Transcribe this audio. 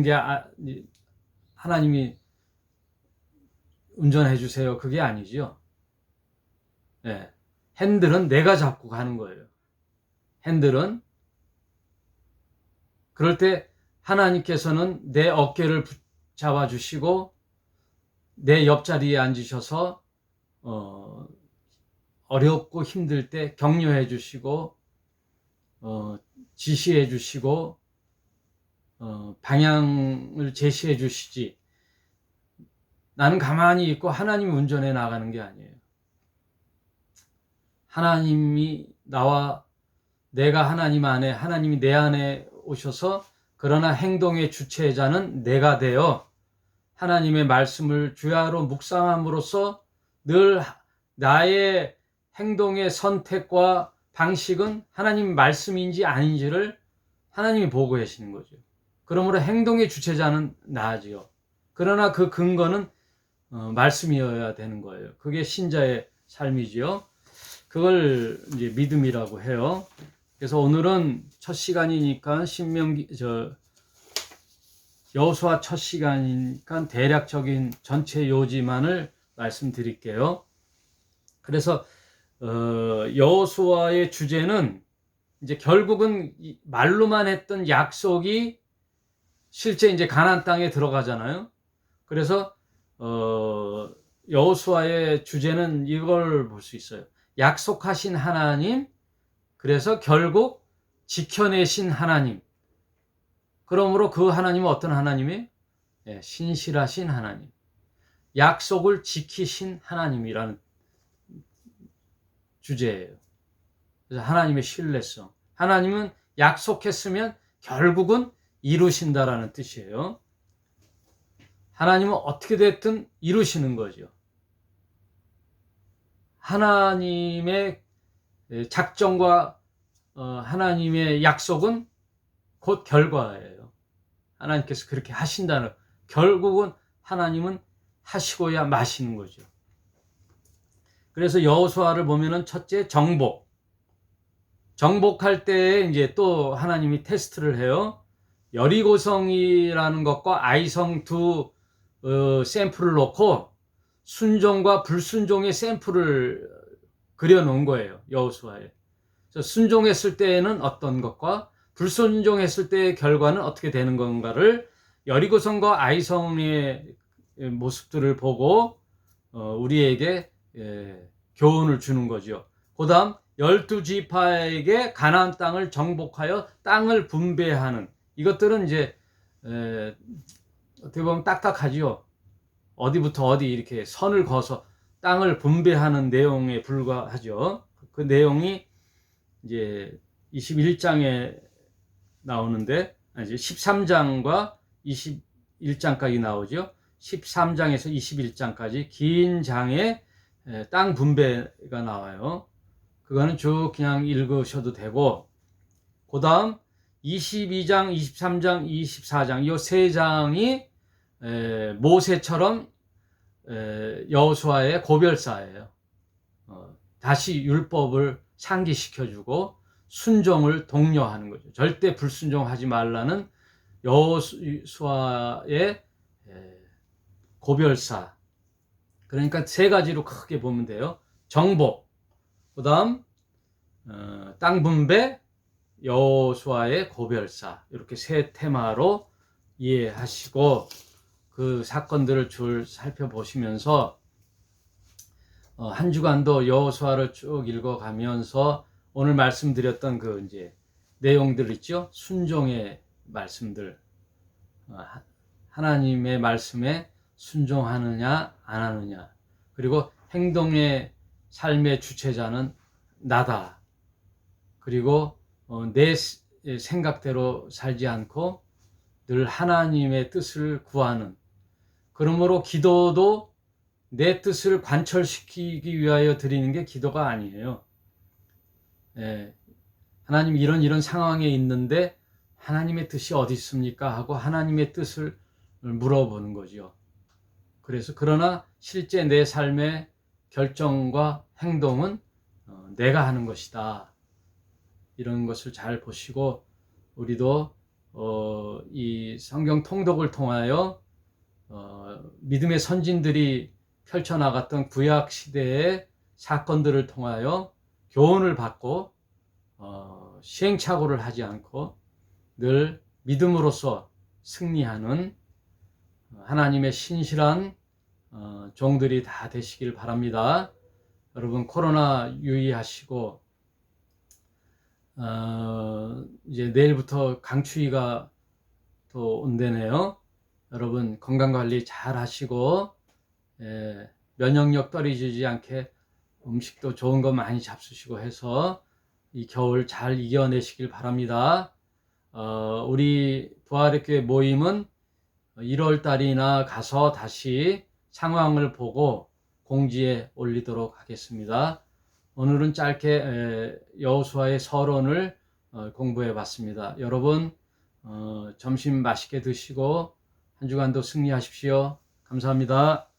게 아- 이- 하나님이 운전해 주세요. 그게 아니죠. 예. 핸들은 내가 잡고 가는 거예요. 핸들은 그럴 때 하나님께서는 내 어깨를 잡아 주시고 내 옆자리에 앉으셔서 어, 어렵고 힘들 때 격려해 주시고 어, 지시해 주시고 어, 방향을 제시해 주시지. 나는 가만히 있고 하나님이 운전해 나가는 게 아니에요. 하나님이 나와 내가 하나님 안에, 하나님이 내 안에 오셔서 그러나 행동의 주체자는 내가 되어 하나님의 말씀을 주야로 묵상함으로써 늘 나의 행동의 선택과 방식은 하나님 말씀인지 아닌지를 하나님이 보고 계시는 거죠. 그러므로 행동의 주체자는 나지요. 그러나 그 근거는 어, 말씀이어야 되는 거예요. 그게 신자의 삶이지요. 그걸 이제 믿음이라고 해요. 그래서 오늘은 첫 시간이니까 신명기 저 여호수아 첫 시간이니까 대략적인 전체 요지만을 말씀드릴게요. 그래서 어, 여호수아의 주제는 이제 결국은 이 말로만 했던 약속이 실제 이제 가나안 땅에 들어가잖아요. 그래서 어, 여호수아의 주제는 이걸 볼 수 있어요. 약속하신 하나님, 그래서 결국 지켜내신 하나님. 그러므로 그 하나님은 어떤 하나님이에요? 예, 신실하신 하나님. 약속을 지키신 하나님이라는 주제예요. 그래서 하나님의 신뢰성. 하나님은 약속했으면 결국은 이루신다라는 뜻이에요. 하나님은 어떻게 됐든 이루시는 거죠. 하나님의 작정과 어, 하나님의 약속은 곧 결과예요. 하나님께서 그렇게 하신다는 결국은 하나님은 하시고야 마시는 거죠. 그래서 여호수아를 보면은 첫째 정복. 정복할 때 이제 또 하나님이 테스트를 해요. 여리고성이라는 것과 아이성 두 어, 샘플을 놓고 순종과 불순종의 샘플을 그려놓은 거예요. 여호수아에. 순종했을 때에는 어떤 것과 불순종했을 때의 결과는 어떻게 되는 건가를 여리고성과 아이성의 모습들을 보고 어, 우리에게 예, 교훈을 주는 거죠. 그다음 열두 지파에게 가나안 땅을 정복하여 땅을 분배하는 이것들은 이제 에, 어떻게 보면 딱딱하지요. 어디부터 어디 이렇게 선을 그어서 땅을 분배하는 내용에 불과하죠. 그 내용이 이제 21장에 나오는데 이제 13장과 21장까지 나오죠. 13장에서 21장까지 긴 장에 땅 분배가 나와요. 그거는 쭉 그냥 읽으셔도 되고, 그 다음 22장, 23장, 24장, 이 세 장이 모세처럼 여호수아의 고별사예요. 어, 다시 율법을 상기시켜주고 순종을 독려하는 거죠. 절대 불순종하지 말라는 여호수아의 고별사. 그러니까 세 가지로 크게 보면 돼요. 정복, 그 다음 어, 땅 분배, 여호수아의 고별사 이렇게 세 테마로 이해하시고 그 사건들을 줄 살펴보시면서 어, 한 주간도 여호수아를 쭉 읽어가면서 오늘 말씀드렸던 그 이제 내용들 있죠? 순종의 말씀들. 어, 하나님의 말씀에 순종하느냐 안 하느냐. 그리고 행동의 삶의 주체자는 나다. 그리고 어, 내 생각대로 살지 않고 늘 하나님의 뜻을 구하는 그러므로 기도도 내 뜻을 관철시키기 위하여 드리는 게 기도가 아니에요. 예, 하나님 이런 이런 상황에 있는데 하나님의 뜻이 어디 있습니까? 하고 하나님의 뜻을 물어보는 거죠. 그래서 그러나 실제 내 삶의 결정과 행동은 어, 내가 하는 것이다. 이런 것을 잘 보시고 우리도 어, 이 성경 통독을 통하여 어, 믿음의 선진들이 펼쳐나갔던 구약 시대의 사건들을 통하여 교훈을 받고 어, 시행착오를 하지 않고 늘 믿음으로써 승리하는 하나님의 신실한 어, 종들이 다 되시길 바랍니다. 여러분 코로나 유의하시고 어, 이제 내일부터 강추위가 또 온대네요. 여러분 건강 관리 잘 하시고 예, 면역력 떨어지지 않게 음식도 좋은 거 많이 잡수시고 해서 이 겨울 잘 이겨내시길 바랍니다. 어, 우리 부활의 교회 모임은 1월 달이나 가서 다시 상황을 보고 공지에 올리도록 하겠습니다. 오늘은 짧게 에, 여호수아의 서론을 어, 공부해 봤습니다. 여러분 어, 점심 맛있게 드시고 한 주간도 승리하십시오. 감사합니다.